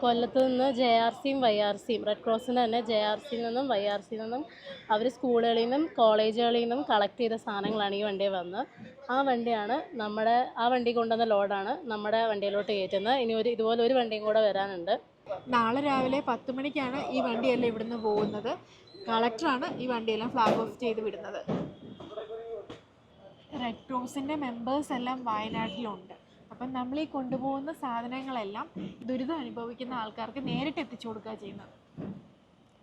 കൊല്ലത്ത് നിന്ന് J R സിയും വൈ ആർ സിയും റെഡ് ക്രോസിന് തന്നെ ജെ ആർ സിയിൽ നിന്നും വൈ ആർ സിയിൽ നിന്നും അവർ സ്കൂളുകളിൽ നിന്നും കോളേജുകളിൽ നിന്നും കളക്ട് ചെയ്ത സാധനങ്ങളാണ് ഈ വണ്ടി വന്ന് ആ വണ്ടിയാണ് നമ്മുടെ ആ വണ്ടി കൊണ്ടുവന്ന ലോഡാണ് നമ്മുടെ വണ്ടിയിലോട്ട് കയറ്റുന്നത്. ഇനി ഒരു ഇതുപോലെ ഒരു വണ്ടിയും കൂടെ വരാനുണ്ട്. നാളെ രാവിലെ പത്ത് മണിക്കാണ് ഈ വണ്ടിയെല്ലാം ഇവിടുന്ന് പോകുന്നത്. കളക്ടറാണ് ഈ വണ്ടിയെല്ലാം ഫ്ലാഗ് ഓഫ് ചെയ്ത് വിടുന്നത്. റെഡ് ക്രോസിന്റെ മെമ്പേഴ്സ് എല്ലാം വയനാട്ടിലുണ്ട്. അപ്പം നമ്മൾ ഈ കൊണ്ടുപോകുന്ന സാധനങ്ങളെല്ലാം ദുരിതം അനുഭവിക്കുന്ന ആൾക്കാർക്ക് നേരിട്ട് എത്തിച്ചു കൊടുക്കുക ചെയ്യുന്നത്.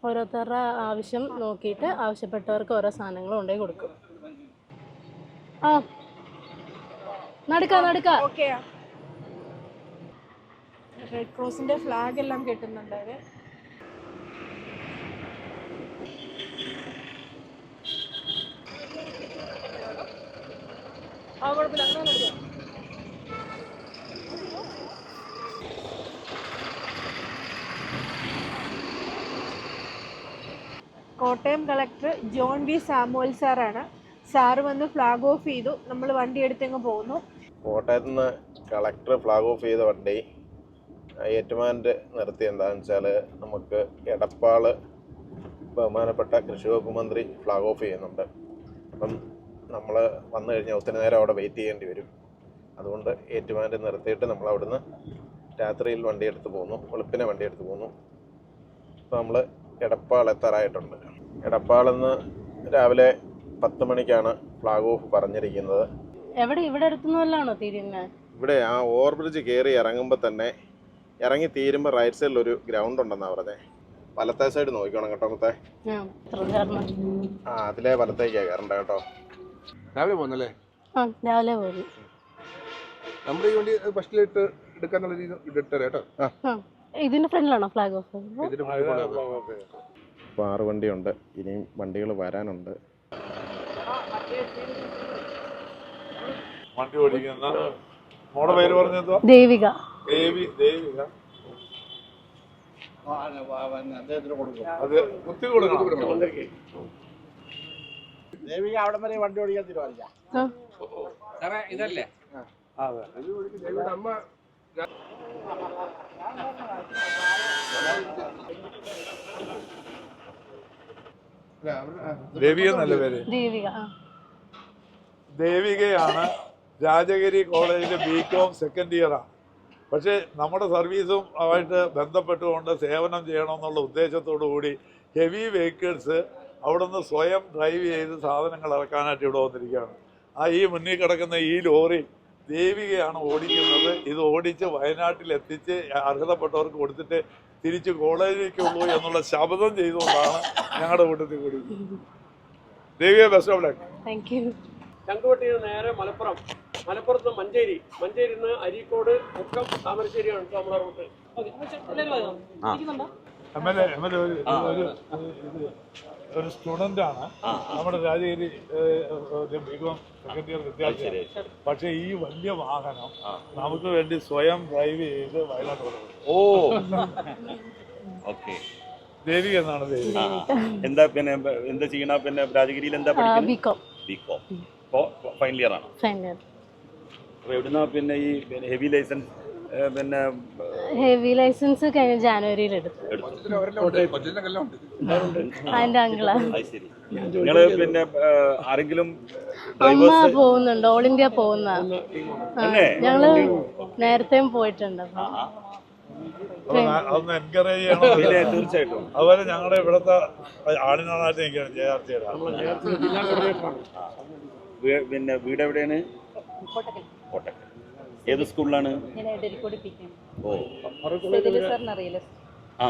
ഓരോരുത്തരുടെ ആവശ്യം നോക്കിയിട്ട് ആവശ്യപ്പെട്ടവർക്ക് ഓരോ സാധനങ്ങൾ കൊണ്ടുപോയി കൊടുക്കും. ആ നടക്ക നടക്ക. ഓക്കെ. റെഡ് ക്രോസിന്റെ ഫ്ലാഗ് എല്ലാം കെട്ടുന്നുണ്ട് അവർ. ആ കുഴപ്പമില്ല. അങ്ങനെ Kottayam collector John V Samuel സാറാണ്. സാറ് വന്ന് ഫ്ലാഗ് ഓഫ് ചെയ്തു. നമ്മൾ വണ്ടി എടുത്തങ്ങ് പോകുന്നു കോട്ടയത്ത് നിന്ന് കളക്ടർ ഫ്ലാഗ് ഓഫ് ചെയ്ത വണ്ടി ഏറ്റുമാന്റെ നിർത്തി എന്താണെന്ന് വെച്ചാൽ നമുക്ക് എടപ്പാൾ ബഹുമാനപ്പെട്ട കൃഷി വകുപ്പ് മന്ത്രി ഫ്ലാഗ് ഓഫ് ചെയ്യുന്നുണ്ട്. അപ്പം നമ്മൾ വന്നു കഴിഞ്ഞാൽ ഒത്തിരി നേരം അവിടെ വെയിറ്റ് ചെയ്യേണ്ടി വരും. അതുകൊണ്ട് ഏറ്റുമാന്റെ നിർത്തിയിട്ട് നമ്മൾ അവിടുന്ന് രാത്രിയിൽ വണ്ടി എടുത്ത് പോന്നു. വെളുപ്പിനെ വണ്ടി എടുത്ത് പോന്നു. അപ്പോൾ നമ്മൾ എടപ്പാൾ എത്താറായിട്ടുണ്ട്. എടപ്പാളിന്ന് രാവിലെ പത്ത് മണിക്കാണ് ഫ്ലാഗ് ഓഫ് പറഞ്ഞിരിക്കുന്നത്. എവിടെ? ഇവിടെ അടുത്തുനിന്നല്ലാണോ തിരിയുന്നത് ഇവിടെ ആ ഓവർബ്രിഡ്ജ് കയറി ഇറങ്ങുമ്പോൾ തന്നെ ഇറങ്ങി തീരുമ്പോൾ റൈറ്റ് സൈഡിൽ ഒരു ഗ്രൗണ്ട് ഉണ്ടെന്നാ പറഞ്ഞേ. വലത്തെ സൈഡ് നോക്കിക്കോണം കേട്ടോ മുത്തേ. ആ അതിലെ വലത്തേക്കാണ് കയറണ്ട കേട്ടോ. രാവിലെ പോകുന്നല്ലേ ആ രാവിലെ പോകും നമ്മുടെ ഈ വണ്ടി ബസ്സിലിട്ട് എടുക്കാന്നുള്ള രീതി ഇട്ടേരാ കേട്ടോ? ആ ഇതിന്റെ ഫ്രണ്ടിലാണോ ഫ്ലാഗ് ഓഫ് കൊണ്ടുവരാം. ആറ് വണ്ടിയുണ്ട്. ഇനിയും വണ്ടികൾ വരാനുണ്ട്. വണ്ടി ഓടിക്കുന്ന മോടെ പേര് പറഞ്ഞെന്തോ ദേവിക. ദേവി ദേവിക. അവിടെ വരെ വണ്ടി ഓടിക്കാൻ തീരുമാനിക്കാം ആ അതെ. ദേവിയുടെ അമ്മ ദേവിക എന്നല്ല പേര്. ദേവിക ദേവികയാണ് രാജഗിരി കോളേജിലെ ബി കോം സെക്കൻഡ് ഇയറാണ് പക്ഷേ നമ്മുടെ സർവീസും ആയിട്ട് ബന്ധപ്പെട്ടുകൊണ്ട് സേവനം ചെയ്യണമെന്നുള്ള ഉദ്ദേശത്തോടു കൂടി ഹെവി വെഹിക്കിൾസ് അവിടെ നിന്ന് സ്വയം ഡ്രൈവ് ചെയ്ത് സാധനങ്ങൾ ഇറക്കാനായിട്ട് ഇവിടെ വന്നിരിക്കുകയാണ്. ആ ഈ മുന്നിൽ കിടക്കുന്ന ഈ ലോറി ദേവികയാണ് ഓടിക്കുന്നത്. ഇത് ഓടിച്ച് വയനാട്ടിൽ എത്തിച്ച് അർഹതപ്പെട്ടവർക്ക് കൊടുത്തിട്ട് തിരിച്ച് കോളേജിലേക്കുള്ളൂ എന്നുള്ള ശബ്ദം ചെയ്തുകൊണ്ടാണ് ഞങ്ങളുടെ കൂട്ടത്തിൽ കൂടി ദേവിയെ best of luck thank you ചങ്കുവെട്ടിയിൽ നേരെ മലപ്പുറം. മലപ്പുറത്ത് നിന്ന് മഞ്ചേരി. മഞ്ചേരിയിൽ നിന്ന് അരീക്കോട് മുക്കം താമരശ്ശേരിയാണ് കേട്ടോ നമ്മുടെ റൂട്ട് ഒരു സ്റ്റുഡന്റ് ആണ്. നമ്മുടെ രാജഗിരി ബികോം സെക്കൻഡ് ഇയർ വിദ്യാർത്ഥി പക്ഷെ ഈ വലിയ വാഹനം നമുക്ക് വേണ്ടി സ്വയം ഡ്രൈവ് ചെയ്ത് വയനാട് ഓ. ഓക്കെ. ദേവിക എന്നാണ് ദേവി എന്താ പിന്നെ എന്താ ചെയ്യണ? പിന്നെ രാജഗിരിയിൽ എന്താ ബികോം. ബികോം. ഫൈനൽ ഇയർ ആണ്? ഫൈനൽ അപ്പോൾ എവിടുന്ന പിന്നെ ഈ ഹെവി ലൈസൻസ് പിന്നെ ഹെവി ലൈസൻസ് കഴിഞ്ഞ ജാനുവരിയിൽ എടുത്തു. അതിന്റെ അങ്കിളാ. പിന്നെ ആരെങ്കിലും അമ്മ പോകുന്നുണ്ട്. ഓൾ ഇന്ത്യ പോകുന്ന? ഞങ്ങൾ നേരത്തെയും പോയിട്ടുണ്ട്. അതൊന്ന് എൻകറേജ് ചെയ്യണം. തീർച്ചയായിട്ടും. അതുപോലെ ഞങ്ങളുടെ ഇവിടുത്തെ ആളിനാളായിട്ട് നിൽക്കുകയാണ് ജെ ആർ സിയുടെ വീ- പിന്നെ വീട് എവിടെയാണ് കോട്ടക്കൽ. ഏത് സ്കൂളിലാണ്? ഓ. സെതിൽ സാറിന് അറിയില്ല ആ.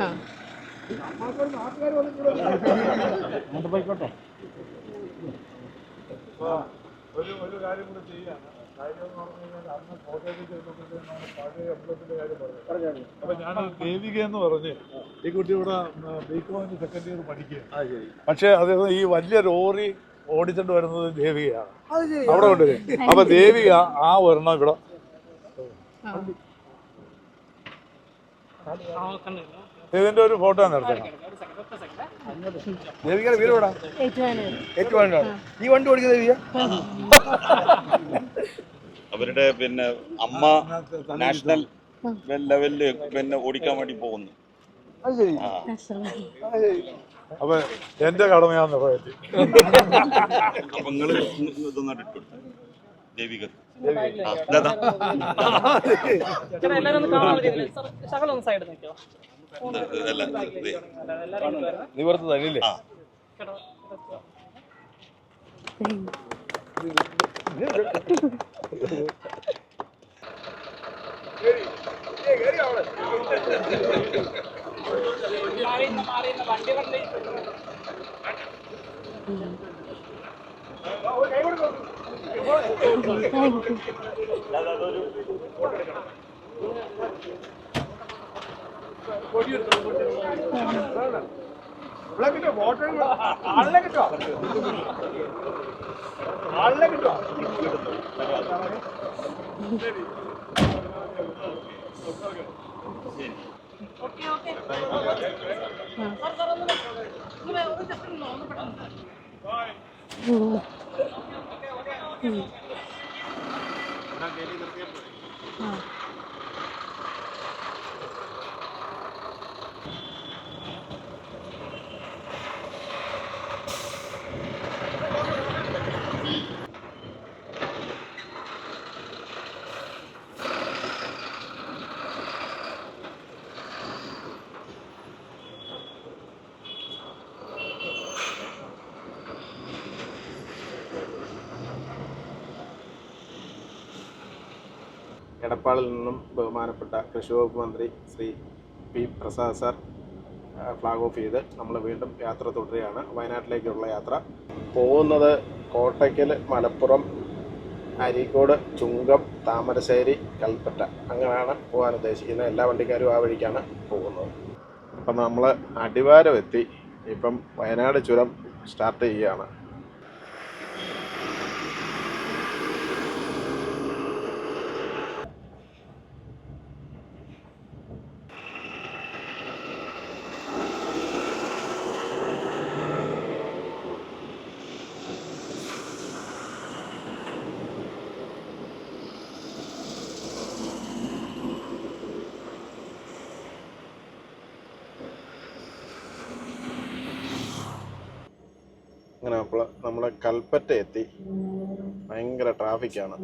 ആ. ഒരു ഒരു കാര്യം കൂടെ ചെയ്യാണ് അപ്പൊ ഞാൻ ദേവിക എന്ന് പറഞ്ഞ് ഈ കുട്ടി ഇവിടെ ബികോമിന് സെക്കൻഡ് ഇയർ പഠിക്കുക പക്ഷെ അദ്ദേഹം ഈ വലിയ ലോറി ഓടിച്ചിട്ട് വരുന്നത് ദേവികയാണ്. അവിടെ കൊണ്ടുവരും. അപ്പൊ ദേവിക ആ ഒരെണ്ണം ഇവിടെ. ഇതിന്റെ ഒരു ഫോട്ടോ നടത്തണം ദേവികയുടെ വീട് എവിടാ? ഈ വണ്ടി ഓടിക്കുന്ന ദേവിക? അവരുടെ പിന്നെ അമ്മ നാഷണൽ ലെവലിൽ പിന്നെ ഓടിക്കാൻ വേണ്ടി പോകുന്നു. അത് ശരി ആ. അപ്പൊ എന്റെ കടമയാന്ന് പറയത്തി അപ്പൊ നിങ്ങൾ ഇതൊന്നും ഇട്ടു ദേവിക. തന്നില്ലേ ഇവിടെ കിട്ടോ ഫോട്ടോ ആളിനെ കിട്ടോ ആളിനെ കിട്ടോ ഓക്കെ ഓക്കെ സാർ സാർ ഒന്ന് ഒന്ന് ഒന്ന് ജസ്റ്റ് ഒന്ന് ഒന്ന് പെട്ടെന്ന് എടപ്പാളിൽ നിന്നും ബഹുമാനപ്പെട്ട കൃഷി വകുപ്പ് മന്ത്രി Shri P Prasad sir flag off ചെയ്ത് നമ്മൾ വീണ്ടും യാത്ര തുടരുകയാണ്. വയനാട്ടിലേക്കുള്ള യാത്ര. പോകുന്നത് കോട്ടയ്ക്കൽ മലപ്പുറം അരീക്കോട് ചുങ്കം താമരശ്ശേരി കൽപ്പറ്റ. അങ്ങനെയാണ് പോകാൻ ഉദ്ദേശിക്കുന്നത്. എല്ലാ വണ്ടിക്കാരും ആ വഴിക്കാണ് പോകുന്നത്. അപ്പം നമ്മൾ അടിവാരം എത്തി ഇപ്പം വയനാട് ചുരം സ്റ്റാർട്ട് ചെയ്യുകയാണ്. അങ്ങനെ നമ്മുടെ നമ്മൾ കൽപ്പറ്റ എത്തി ഭയങ്കര ട്രാഫിക്കാണ്